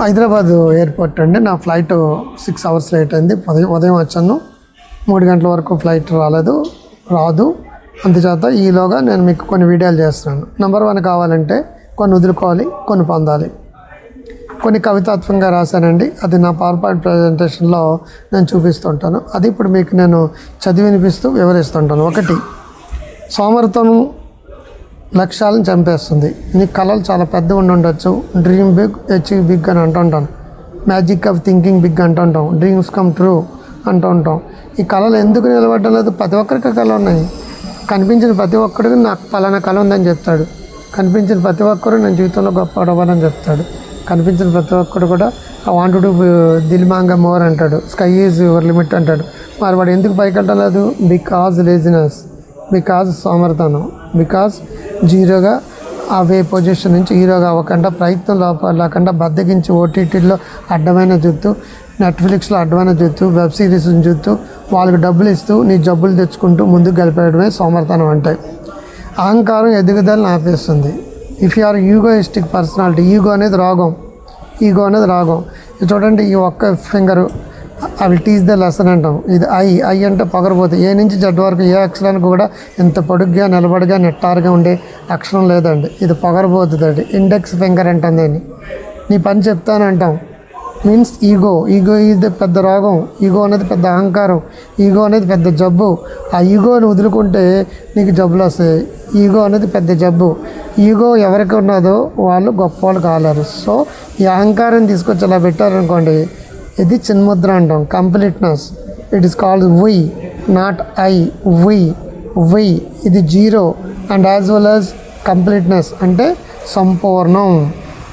Hyderabad airport అండి. నా flight six hours late అయింది. ఉదయం ఉదయం వచ్చాను. మూడు గంటల వరకు ఫ్లైట్ రాలేదు రాదు. అందుచేత ఈలోగా నేను మీకు కొన్ని వీడియోలు చేస్తున్నాను. నెంబర్ వన్ కావాలంటే కొన్ని వదులుకోవాలి కొన్ని పొందాలి. కొన్ని కవితాత్మకంగా రాశానండి. అది నా పవర్ పాయింట్ ప్రజెంటేషన్లో నేను చూపిస్తుంటాను. అది ఇప్పుడు మీకు నేను చదివి వినిపిస్తూ వివరిస్తుంటాను. ఒకటి సోమరితనం లక్ష్యాలను చంపేస్తుంది. నీ కళలు చాలా పెద్ద ఉండి ఉండొచ్చు. డ్రీమ్ బిగ్ అచీవ్ బిగ్ అని అంటుంటాను మ్యాజిక్ ఆఫ్ థింకింగ్ బిగ్ అంటుంటాం డ్రీమ్స్ కమ్ ట్రూ అంటూ ఉంటాం. ఈ కళలు ఎందుకు నిలబడడం లేదు? ప్రతి ఒక్కరికి కళ ఉన్నాయి. కనిపించిన ప్రతి ఒక్కడికి నాకు పలానా కళ ఉందని చెప్తాడు. కనిపించిన ప్రతి ఒక్కరు నేను జీవితంలో గొప్ప అవ్వాలని చెప్తాడు. కనిపించిన ప్రతి ఒక్కడు కూడా ఆ వాంట్ టు దిల్మాంగ మోర్ అంటాడు. స్కై ఈజ్ యువర్ లిమిట్ అంటాడు. మరి వాడు ఎందుకు పైకి వెళ్ళలేదు బికాజ్ లేజినెస్ బికాజ్ సోమర్థనం. బికాజ్ జీరోగా అవే పొజిషన్ నుంచి హీరోగా అవ్వకుండా ప్రయత్నం లోపల లేకుండా బద్దగించి ఓటీటీలో అడ్డమైన జుత్తు నెట్ఫ్లిక్స్లో అడ్డమైన జుత్తు వెబ్ సిరీస్ జుత్తు వాళ్ళకి డబ్బులు ఇస్తూ నీ జబ్బులు తెచ్చుకుంటూ ముందుకు గెలిపేయడమే సోమర్థనం అంటే. అహంకారం ఎదుగుదలను ఆపేస్తుంది. If you are egoistic personality ego అనేది రోగం. ఈగో అనేది రాగం. చూడండి ఈ ఒక్క ఫింగరు అవి టీజ్ ద లెసన్ అంటాం. ఇది ఐ ఐ అంటే పొగరబోతే ఏ నుంచి జడ్ వరకు ఏ అక్షరానికి కూడా ఇంత పొడుగ్గా నిలబడిగా నెట్టారుగా ఉండే అక్షరం లేదండి. ఇది పొగరబోతుందండి. ఇండెక్స్ ఫింగర్ అంటాం దీన్ని. నీ పని చెప్తానంటాం మీన్స్ ఈగో ఈగో ఇది పెద్ద రోగం. ఈగో అనేది పెద్ద అహంకారం. ఈగో అనేది పెద్ద జబ్బు. ఆ ఈగోని వదులుకుంటే నీకు జబ్బులు వస్తాయి. ఈగో అనేది పెద్ద జబ్బు. ఈగో ఎవరికి ఉన్నదో వాళ్ళు గొప్ప వాళ్ళు కాలేరు. సో ఈ అహంకారం తీసుకొచ్చి అలా పెట్టారనుకోండి ఇది చిన్ముద్ర అంటాం. Completeness it is called why not I why why ఇది zero. And as well as completeness అంటే సంపూర్ణం.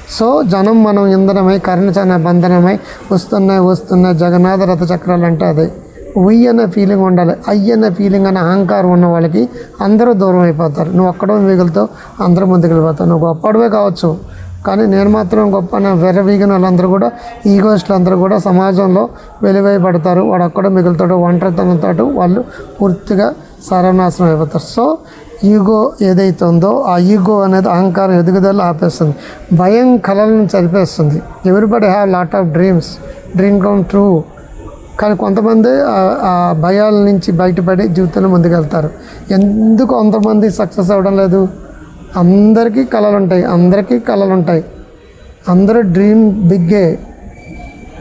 సో జనం మనం ఇంధనమై కర్ణచన బంధనమై వస్తున్నాయి వస్తున్నాయి. జగన్నాథ రథ చక్రాలు అంటే అదే. ఉయ్ అనే ఫీలింగ్ ఉండాలి. అయ్యి అనే ఫీలింగ్ అనే అహంకారం ఉన్న వాళ్ళకి అందరూ దూరం అయిపోతారు. నువ్వు ఒక్కడో మిగులుతావు అందరూ ముందుకు వెళ్ళిపోతావు నువ్వు గొప్పడివే కావచ్చు. కానీ నేను మాత్రం గొప్ప నా వెర్రవీగిన వాళ్ళందరూ కూడా ఈగోస్టులు అందరూ కూడా సమాజంలో వెలివేయబడతారు. వాడు అక్కడ మిగులుతాడు. ఒంటరితనంతో వాళ్ళు పూర్తిగా సర్వనాశనం అయిపోతారు. సో ఈగో ఏదైతే ఉందో ఆ ఈగో అనేది అహంకారం ఎదుగుదల ఆపేస్తుంది. భయం కళలను చదిపేస్తుంది everybody have lot of dreams dream come true కానీ కొంతమంది ఆ భయాల నుంచి బయటపడి జీవితంలో ముందుకెళ్తారు. ఎందుకు కొంతమంది సక్సెస్ అవ్వడం లేదు? అందరికీ కళలు ఉంటాయి అందరికీ కళలు ఉంటాయి అందరూ dream బిగ్గే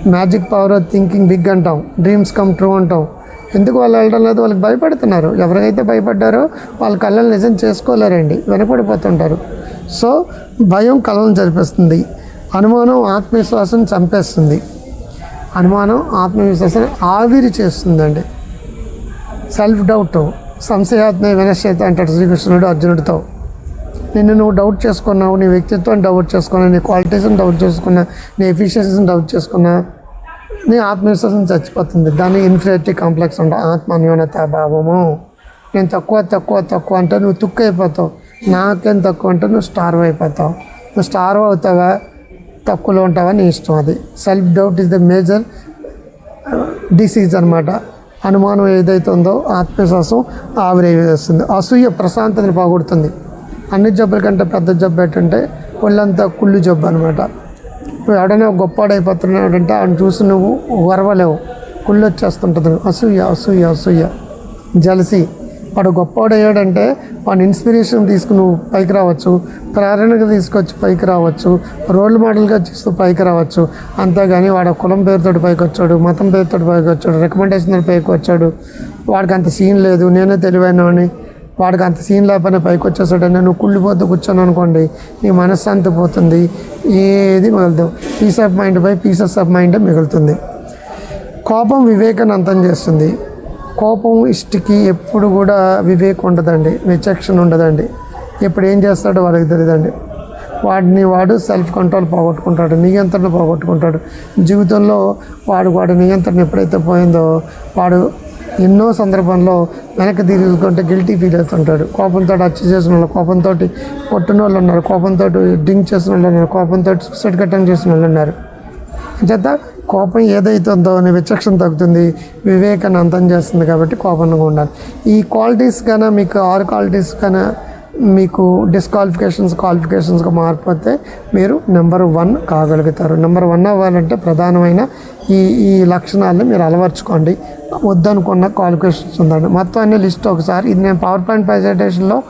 magic power of thinking big అంటాం డ్రీమ్స్ కమ్ ట్రూ అంటాం. ఎందుకు వాళ్ళు వెళ్ళడం లేదు? వాళ్ళకి భయపడుతున్నారు. ఎవరికైతే భయపడ్డారో వాళ్ళ కళలు నిజం చేసుకోలేరండి వెనపడిపోతుంటారు సో భయం కళలను జరిపిస్తుంది. అనుమానం ఆత్మవిశ్వాసం చంపేస్తుంది. అనుమానం ఆత్మవిశ్వాసాన్ని ఆవిరి చేస్తుందండి. సెల్ఫ్ డౌట్ సంశయాత్మ వినశ్చేత అంటాడు శ్రీకృష్ణుడు అర్జునుడితో. నిన్ను నువ్వు డౌట్ చేసుకున్నావు నీ వ్యక్తిత్వాన్ని డౌట్ చేసుకున్నావు నీ క్వాలిటీస్ని డౌట్ చేసుకున్నా నీ ఎఫిషియన్సీని డౌట్ చేసుకున్నా నీ ఆత్మవిశ్వాసం చచ్చిపోతుంది. దాన్ని ఇన్ఫినిటీ కాంప్లెక్స్ అంట ఆత్మ న్యూనత భావము. నేను తక్కువ తక్కువ తక్కువ అంటే నువ్వు తుక్కు అయిపోతావు. నాకేం తక్కువ అంటే నువ్వు స్టార్వ్ అయిపోతావు. నువ్వు స్టార్వ్ అవుతావా? తక్కువలో ఉంటావా? నీ ఇష్టం అది. Self doubt is the major disease అనమాట అనుమానం ఏదైతే ఉందో ఆత్మవిశ్వాసం ఆవిరేస్తుంది అసూయ ప్రశాంతతని పోగొడుతుంది. అన్ని జబ్బుల కంటే పెద్ద జబ్బు ఏంటంటే ఒళ్ళంతా కుళ్ళు జబ్బు అనమాట నువ్వు ఎవడైనా గొప్పవాడైపోతున్నాడు అంటే ఆయన చూసి నువ్వు వరవలేవు. కుళ్ళు వచ్చేస్తుంటుంది. అసూయ అసూయ అసూయ. జలసి. వాడు గొప్పవాడయ్యాడంటే వాడిని ఇన్స్పిరేషన్ తీసుకుని నువ్వు పైకి రావచ్చు. ప్రేరణగా తీసుకొచ్చి పైకి రావచ్చు. రోల్ మోడల్గా చూస్తూ పైకి రావచ్చు. అంతేగాని వాడు కులం పేరుతో పైకి వచ్చాడు మతం పేరుతో పైకి వచ్చాడు రికమెండేషన్ పైకి వచ్చాడు. వాడికి అంత సీన్ లేదు. నేనే తెలివైనవాడిని. వాడికి అంత సీన్ లేకపోయినా పైకి వచ్చేసాడని నువ్వు కుళ్ళిపోతూ కూర్చొని అనుకోండి నీ మనశ్శాంతి పోతుంది ఏది మిగులుతావు పీస్ ఆఫ్ మైండ్ పై పీసెస్ ఆఫ్ మైండ్ మిగులుతుంది. కోపం వివేకాన్ని అంతం చేస్తుంది. కోపం ఇష్టికి ఎప్పుడు కూడా వివేకం ఉండదండి విచక్షణ ఉండదండి. ఎప్పుడు ఏం చేస్తాడో వాళ్ళకి తెలియదండి. వాడిని వాడు సెల్ఫ్ కంట్రోల్ పోగొట్టుకుంటాడు నియంత్రణ పోగొట్టుకుంటాడు. జీవితంలో వాడు వాడి నియంత్రణ ఎప్పుడైతే పోయిందో వాడు ఎన్నో సందర్భంలో వెనక్కి తీసుకుంటే గిల్టీ ఫీల్ అవుతుంటాడు. కోపంతో హత్య చేసిన వాళ్ళు కోపంతో కొట్టిన వాళ్ళు ఉన్నారు కోపంతో డ్రింక్ చేసిన వాళ్ళు ఉన్నారు కోపంతో సూసైడ్ కట్టం చేసిన వాళ్ళు ఉన్నారు. చేత కోపం ఏదైతే ఉందో అని విచక్షణ తగ్గుతుంది వివేకాన్ని అంతం చేస్తుంది కాబట్టి కోపంగా ఉండాలి. ఈ క్వాలిటీస్ కన్నా మీకు ఆరు క్వాలిటీస్ కన్నా మీకు డిస్క్వాలిఫికేషన్స్ క్వాలిఫికేషన్స్గా మారిపోతే మీరు నెంబర్ వన్ కాగలుగుతారు. నెంబర్ వన్ అవ్వాలంటే ప్రధానమైన ఈ ఈ లక్షణాలను మీరు అలవర్చుకోండి. వద్దనుకున్న క్వాలిఫికేషన్స్ ఉందండి. మొత్తం అన్ని లిస్ట్ ఒకసారి. ఇది నేను పవర్ పాయింట్ ప్రజెంటేషన్లో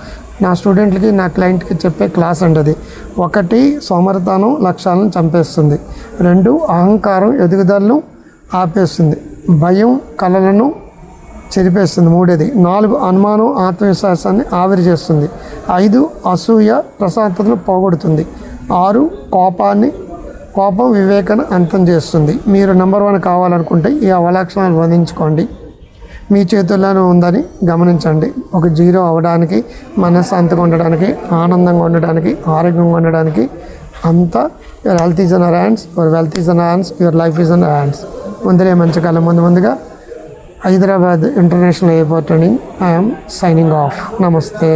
నా స్టూడెంట్లకి నా క్లయింట్కి చెప్పే క్లాస్ అండి అది. ఒకటి సోమరతనం లక్ష్యాలను చంపేస్తుంది. రెండు అహంకారం ఎదుగుదలను ఆపేస్తుంది. భయం కళలను చెరిపేస్తుంది మూడేది. నాలుగు అనుమానం ఆత్మవిశ్వాసాన్ని ఆవిరి చేస్తుంది. ఐదు అసూయ ప్రశాంతతను పోగొడుతుంది. ఆరు కోపాన్ని కోపం వివేకన అంతం చేస్తుంది. మీరు నెంబర్ వన్ కావాలనుకుంటే ఈ అవలక్షణాలు బంధించుకోండి మీ చేతుల్లోనే ఉందని గమనించండి. ఒక జీరో అవ్వడానికి మనశ్శాంతిగా ఉండడానికి ఆనందంగా ఉండడానికి ఆరోగ్యంగా ఉండడానికి అంతా your health is in hands your wealth is in hands your life is in hands ముందరే మంచి కాలం ముందు ముందుగా హైదరాబాద్ ఇంటర్నేషనల్ ఎయిర్పోర్ట్ అని ఐఎమ్ సైనింగ్ ఆఫ్ నమస్తే.